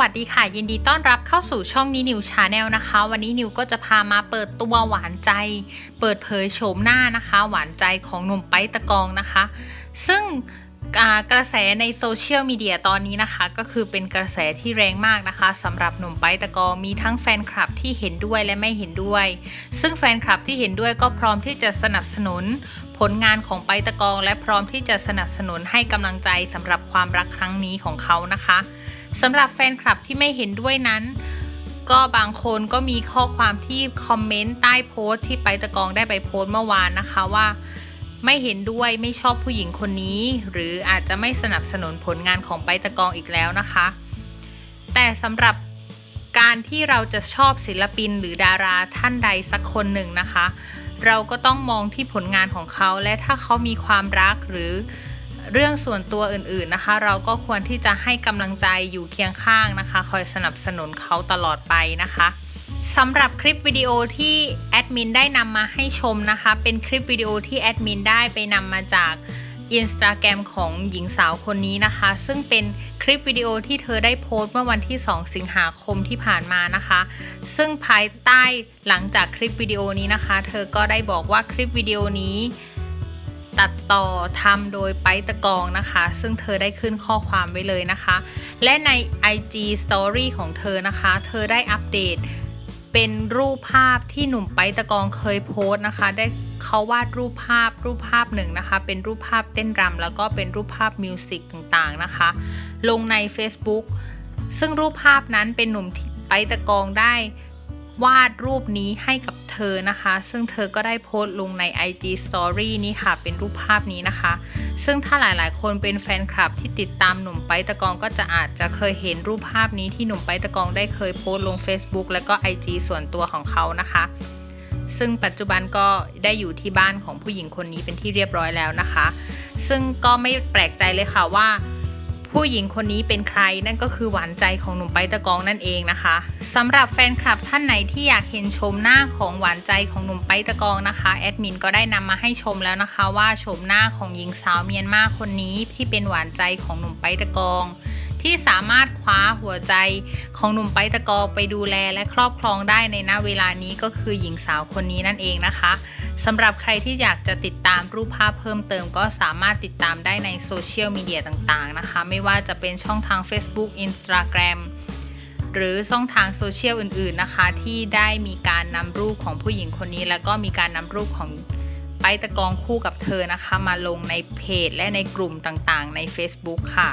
วัสดีค่ะ ยินดีต้อนรับเข้าสู่ช่องนี้นิวชาแนลนะคะ วันนี้นิวก็จะพามาเปิดตัวหวานใจ เปิดเผยโฉมหน้านะคะ หวานใจของหนุ่มไปตะกองนะคะ ซึ่งกระแสในโซเชียลมีเดียตอนนี้นะคะ ก็คือเป็นกระแสที่แรงมากนะคะสำหรับหนุ่มไปตะกองมีทั้งแฟนคลับที่เห็นด้วยและไม่เห็นด้วย ซึ่งแฟนคลับที่เห็นด้วยก็พร้อมที่จะสนับสนุน ผลงานของไปตะกองและพร้อมที่จะสนับสนุนให้กำลังใจสำหรับความรักครั้งนี้ของเขานะคะสำหรับแฟนคลับที่ไม่เห็นด้วยนั้น ก็บางคนก็มีข้อความที่คอมเมนต์ใต้โพสต์ที่ไปตะกองได้ไปโพสต์เมื่อวานนะคะว่าไม่เห็นด้วยไม่ชอบผู้หญิงคนนี้ หรืออาจจะไม่สนับสนุนผลงานของไปตะกองอีกแล้วนะคะ แต่สำหรับ การที่เราจะชอบศิลปินหรือดาราท่านใดสักคนหนึ่งนะคะ เราก็ต้องมองที่ผลงานของเขาและถ้าเขามีความรักหรือเรื่องส่วนตัวอื่นๆนะคะ เราก็ควรที่จะให้กำลังใจอยู่เคียงข้างนะคะ คอยสนับสนุนเขาตลอดไปนะคะสำหรับคลิปวิดีโอที่แอดมินได้นำมาให้ชมนะคะ เป็นคลิปวิดีโอที่แอดมินได้ไปนำมาจาก อินสตาแกรมของหญิงสาวคนนี้นะคะ ซึ่งเป็นคลิปวิดีโอที่เธอได้โพสต์เมื่อวันที่ 2 สิงหาคมที่ผ่านมานะคะ ซึ่งภายใต้หลังจากคลิปวิดีโอนี้นะคะ เธอก็ได้บอกว่าคลิปวิดีโอนี้ตัดต่อทำโดยไปตะกองนะคะ ซึ่งเธอได้ขึ้นข้อความไว้เลยนะคะ และใน IG Story ของเธอนะคะ เธอได้อัปเดตเป็นรูปภาพที่หนุ่มไปตะกองเคยโพสต์นะคะ ได้ เขาวาดรูปภาพรูปภาพหนึ่งนะคะ เป็นรูปภาพเต้นรำแล้วก็เป็นรูปภาพมิวสิกต่างๆนะคะ ลงใน Facebook ซึ่งรูปภาพนั้นเป็นหนุ่มไปตะกองได้วาดรูปนี้ให้กับเธอนะคะ ซึ่งเธอก็ได้โพสต์ลงใน IG Story นี้ค่ะ เป็นรูปภาพนี้นะคะ ซึ่งถ้าหลายๆ คนเป็นแฟนคลับที่ติดตามหนุ่มไปตะกองก็จะอาจจะเคยเห็นรูปภาพนี้ที่หนุ่มไปตะกองได้เคยโพสต์ลง Facebook และก็ IG ส่วนตัวของเขานะคะ ซึ่งปัจจุบันก็ได้อยู่ที่บ้านของผู้หญิงคนนี้เป็นที่เรียบร้อยแล้วนะคะ ซึ่งก็ไม่แปลกใจเลยค่ะว่า ผู้หญิงคนนี้เป็นใครนั่นก็คือหวานใจของหนุ่มไปตะกองนั่นเองนะคะสำหรับแฟนคลับท่านไหนที่อยากเห็นชมหน้าของหวานใจของหนุ่มไปตะกองนะคะแอดมินก็ได้นำมาให้ชมแล้วนะคะ ว่าชมหน้าของหญิงสาวเมียนมาคนนี้ที่เป็นหวานใจของหนุ่มไปตะกอง ที่สามารถคว้าหัวใจของหนุ่มไปตะกอไปดูแลและครอบครองได้ในณเวลานี้ก็คือหญิงสาวคนนี้นั่นเองนะคะสำหรับใครที่อยากจะติดตามรูปภาพเพิ่มเติมก็สามารถติดตามได้ในโซเชียลมีเดียต่างๆนะคะ ไม่ว่าจะเป็นช่องทาง Facebook Instagram หรือช่องทางโซเชียลอื่นๆนะคะ ที่ได้มีการนำรูปของผู้หญิงคนนี้ แล้วก็มีการนำรูปของไปตะกองคู่กับเธอนะคะ มาลงในเพจและในกลุ่มต่างๆ ใน Facebook ค่ะ